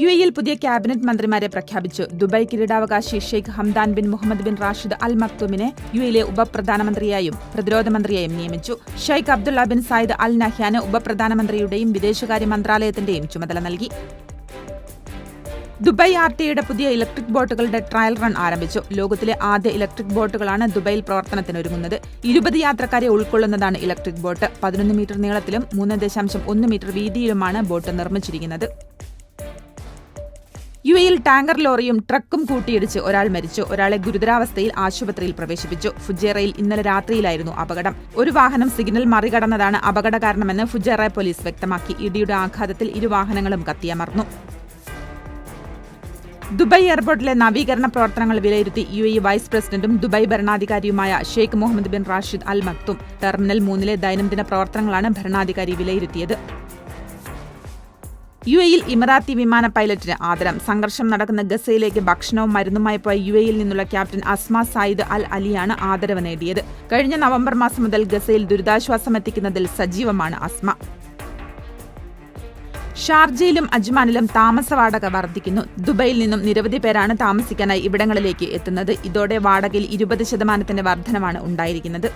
U എയിൽ പുതിയ cabinet മന്ത്രിമാരെ പ്രഖ്യാപിച്ചു. ദുബായ് കിരീടാവകാശി Sheikh Hamdan bin Mohammed bin Rashid Al മക്തൂമിനെ U എയിലെ ഉപപ്രധാനമന്ത്രിയായും പ്രതിരോധ മന്ത്രിയായും നിയമിച്ചു. Sheikh Abdullah bin Zayed Al നഹ്യാന് ഉപപ്രധാനമന്ത്രിയുടെയും വിദേശകാര്യ മന്ത്രാലയത്തിന്റെയും ചുമതല നൽകി. ദുബായ് ആർ ടിയുടെ പുതിയ ഇലക്ട്രിക് ബോട്ടുകളുടെ ട്രയൽ റൺ ആരംഭിച്ചു. ലോകത്തിലെ ആദ്യ ഇലക്ട്രിക് ബോട്ടുകളാണ് ദുബായിൽ പ്രവർത്തനത്തിനൊരുങ്ങുന്നത്. ഇരുപത് യാത്രക്കാരെ ഉൾക്കൊള്ളുന്നതാണ് ഇലക്ട്രിക് ബോട്ട്. പതിനൊന്ന് മീറ്റർ നീളത്തിലും മൂന്ന് ദശാംശം ഒന്ന് മീറ്റർ വീതിയിലുമാണ് ബോട്ട് നിർമ്മിച്ചിരിക്കുന്നത്. യു എയിൽ ടാങ്കർ ലോറിയും ട്രക്കും കൂട്ടിയിടിച്ച് ഒരാൾ മരിച്ചു. ഒരാളെ ഗുരുതരാവസ്ഥയിൽ ആശുപത്രിയിൽ പ്രവേശിപ്പിച്ചു. ഫുജേറയിൽ ഇന്നലെ രാത്രിയിലായിരുന്നു അപകടം. ഒരു വാഹനം സിഗ്നൽ മറികടന്നതാണ് അപകട കാരണമെന്ന് ഫുജേറ പോലീസ് വ്യക്തമാക്കി. ഇടിയുടെ ആഘാതത്തിൽ ഇരു വാഹനങ്ങളും കത്തിയമർന്നു. ദുബായ് എയർപോർട്ടിലെ നവീകരണ പ്രവർത്തനങ്ങൾ വിലയിരുത്തി യു എ വൈസ് പ്രസിഡന്റും Dubai ഭരണാധികാരിയുമായ Sheikh Mohammed bin Rashid Al Maktoum terminal മൂന്നിലെ ദൈനംദിന പ്രവർത്തനങ്ങളാണ് ഭരണാധികാരി വിലയിരുത്തിയത്. യു എയിൽ ഇമറാത്തി വിമാന പൈലറ്റിന് ആദരം. സംഘർഷം നടക്കുന്ന ഗസയിലേക്ക് ഭക്ഷണവും മരുന്നുമായി പോയ യു എയിൽ നിന്നുള്ള ക്യാപ്റ്റൻ അസ്മ സായിദ് അൽ അലിയാണ് ആദരവ് നേടിയത്. കഴിഞ്ഞ നവംബർ മാസം മുതൽ ഗസയിൽ ദുരിതാശ്വാസം എത്തിക്കുന്നതിൽ സജീവമാണ് അസ്മ. ഷാർജയിലും അജ്മാനിലും താമസ വാടക വർദ്ധിക്കുന്നു. ദുബൈയിൽ നിന്നും നിരവധി പേരാണ് താമസിക്കാനായി ഇവിടങ്ങളിലേക്ക് എത്തുന്നത്. ഇതോടെ വാടകയിൽ ഇരുപത് ശതമാനത്തിന്റെ വർധനമാണ് ഉണ്ടായിരിക്കുന്നത്.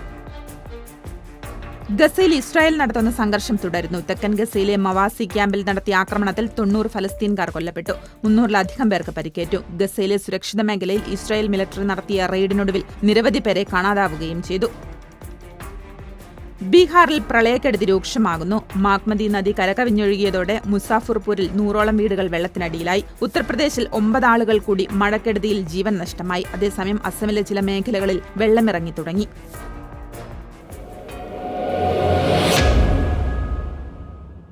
ഗസയിൽ ഇസ്രായേൽ നടത്തുന്ന സംഘർഷം തുടരുന്നു. തെക്കൻ ഗസയിലെ മവാസി ക്യാമ്പിൽ നടത്തിയ ആക്രമണത്തിൽ തൊണ്ണൂറ് ഫലസ്തീൻകാർ കൊല്ലപ്പെട്ടു. മുന്നൂറിലധികം പേർക്ക് പരിക്കേറ്റു. ഗസയിലെ സുരക്ഷിത മേഖലയിൽ ഇസ്രായേൽ മിലിറ്ററി നടത്തിയ റെയ്ഡിനൊടുവിൽ നിരവധി പേരെ കാണാതാവുകയും ചെയ്തു. ബീഹാറിൽ പ്രളയക്കെടുതി രൂക്ഷമാകുന്നു. മാഗ്മതി നദി കരകവിഞ്ഞൊഴുകിയതോടെ മുസാഫർപൂരിൽ നൂറോളം വീടുകൾ വെള്ളത്തിനടിയിലായി. ഉത്തർപ്രദേശിൽ ഒമ്പത് ആളുകൾ കൂടി മഴക്കെടുതിയിൽ ജീവൻ നഷ്ടമായി. അതേസമയം അസമിലെ ചില മേഖലകളിൽ വെള്ളമിറങ്ങി തുടങ്ങി.